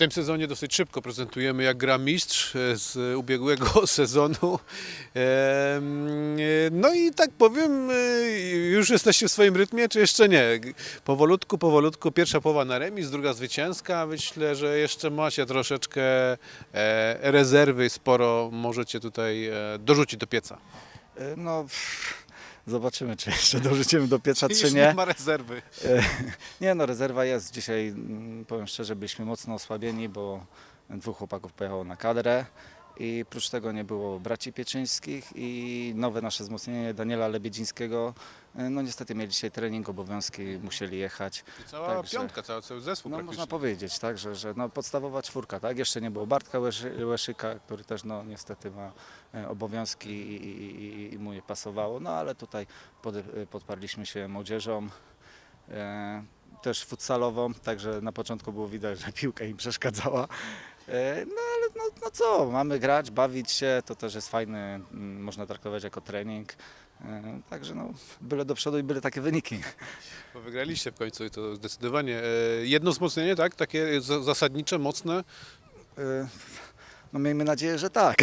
tym sezonie dosyć szybko prezentujemy, jak gra mistrz e, z ubiegłego sezonu. E, No i tak powiem, e, już jesteście w swoim rytmie, czy jeszcze nie? Powolutku, powolutku, pierwsza połowa na remis, druga zwycięska. Myślę, że jeszcze macie troszeczkę rezerwy, sporo możecie tutaj dorzucić do pieca. No, zobaczymy, czy jeszcze dorzucimy do pieca, czy nie nie. ma rezerwy. E, Nie no, rezerwa jest. Dzisiaj, mm, powiem szczerze, byliśmy mocno osłabieni, bo dwóch chłopaków pojechało na kadrę i prócz tego nie było braci Pieczyńskich i nowe nasze wzmocnienie Daniela Lebiedzińskiego. E, No niestety mieli dzisiaj trening, obowiązki, musieli jechać. I cała Także- piątka, cały, cały zespół No praktycznie. można powiedzieć, tak, że, że no, podstawowa czwórka, tak? Jeszcze nie było Bartka Łeszy, Łeszyka, który też no, niestety ma e, obowiązki i, i, i, i mu nie pasowało, no ale tutaj pod, e, podparliśmy się młodzieżą, e, też futsalową, także na początku było widać, że piłka im przeszkadzała. E, No ale no, no co, mamy grać, bawić się, to też jest fajny, mm, można traktować jako trening. E, Także no, byle do przodu i byle takie wyniki. Bo wygraliście w końcu i to zdecydowanie. E, Jedno wzmocnienie, tak? Takie za- zasadnicze, mocne. E, No miejmy nadzieję, że tak.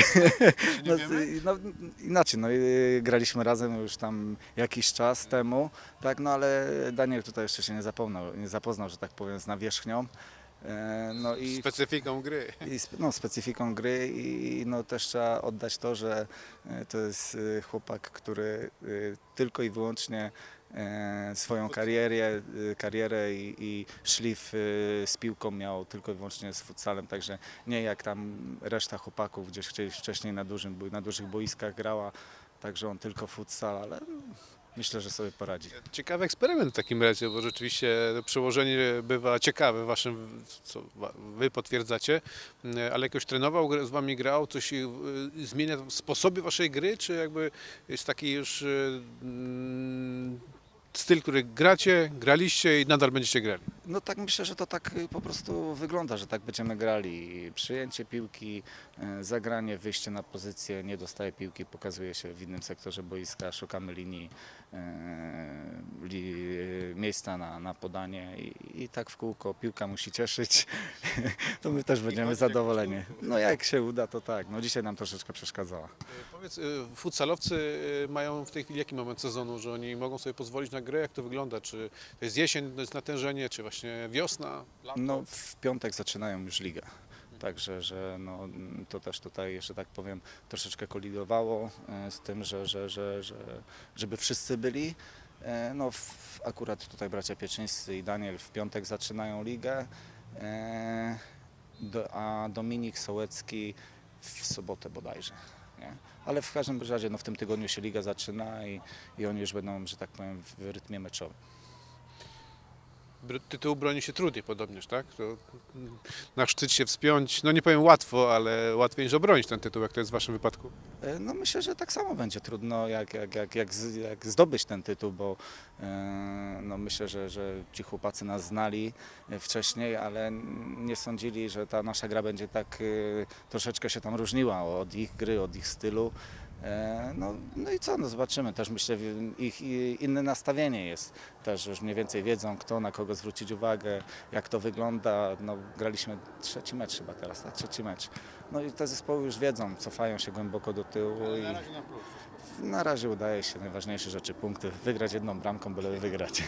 nie No, wiemy? no, inaczej, no, i graliśmy razem już tam jakiś czas temu, tak, no ale Daniel tutaj jeszcze się nie zapoznał, nie zapoznał, że tak powiem, z nawierzchnią. E, No i, Specyfiką gry. i no, specyfiką gry i no, też trzeba oddać to, że e, to jest e, chłopak, który tylko i wyłącznie swoją karierę, karierę i, i szlif z piłką miał tylko i wyłącznie z futsalem, także nie jak tam reszta chłopaków gdzieś wcześniej- wcześniej na, dużym, na dużych boiskach grała, także on tylko futsal, ale myślę, że sobie poradzi. Ciekawy eksperyment w takim razie, bo rzeczywiście przełożenie bywa ciekawe, waszym, co wy potwierdzacie, ale jakoś trenował, z wami grał, coś y, zmienia w sposobie waszej gry, czy jakby jest taki już y, mm, styl, który gracie, graliście i nadal będziecie grali? No tak myślę, że to tak y, po prostu wygląda, że tak będziemy grali. Przyjęcie piłki, y, zagranie, wyjście na pozycję, nie dostaje piłki, pokazuje się w innym sektorze boiska, szukamy linii, y, li, miejsca na, na podanie i, i tak w kółko. Piłka musi cieszyć, to my też będziemy zadowoleni. No jak się uda, to tak. No dzisiaj nam troszeczkę przeszkadzała. Y, Powiedz, y, futsalowcy y, mają w tej chwili jaki moment sezonu, że oni mogą sobie pozwolić na grę? Jak to wygląda? Czy to jest jesień, to jest natężenie, czy właśnie wiosna, lato? No w piątek zaczynają już ligę. Także, że no, to też tutaj, jeszcze tak powiem, troszeczkę kolidowało e, z tym, że, że, że, że żeby wszyscy byli. E, No, w, akurat tutaj bracia Pieczyńscy i Daniel w piątek zaczynają ligę, e, a Dominik Sołecki w sobotę bodajże. Nie? Ale w każdym razie no, w tym tygodniu się liga zaczyna i, i oni już będą, że tak powiem, w rytmie meczowym. Tytuł broni się trudniej podobnież, tak? To na szczyt się wspiąć, no nie powiem łatwo, ale łatwiej niż obronić ten tytuł, jak to jest w waszym wypadku. E, No myślę, że tak samo będzie trudno jak, jak, jak, jak, z- jak zdobyć ten tytuł, bo e, no myślę, że, że ci chłopacy nas znali e, wcześniej, ale nie sądzili, że ta nasza gra będzie tak troszeczkę się tam różniła od ich gry, od ich stylu. E, No, no i co, no zobaczymy. Też myślę, ich inne nastawienie jest. Też już mniej więcej wiedzą, kto na kogo zwrócić uwagę, jak to wygląda. No, graliśmy trzeci mecz chyba teraz, tak? Trzeci mecz. No i te zespoły już wiedzą, cofają się głęboko do tyłu i na razie udaje się najważniejsze rzeczy, punkty, wygrać jedną bramką, byle wygrać.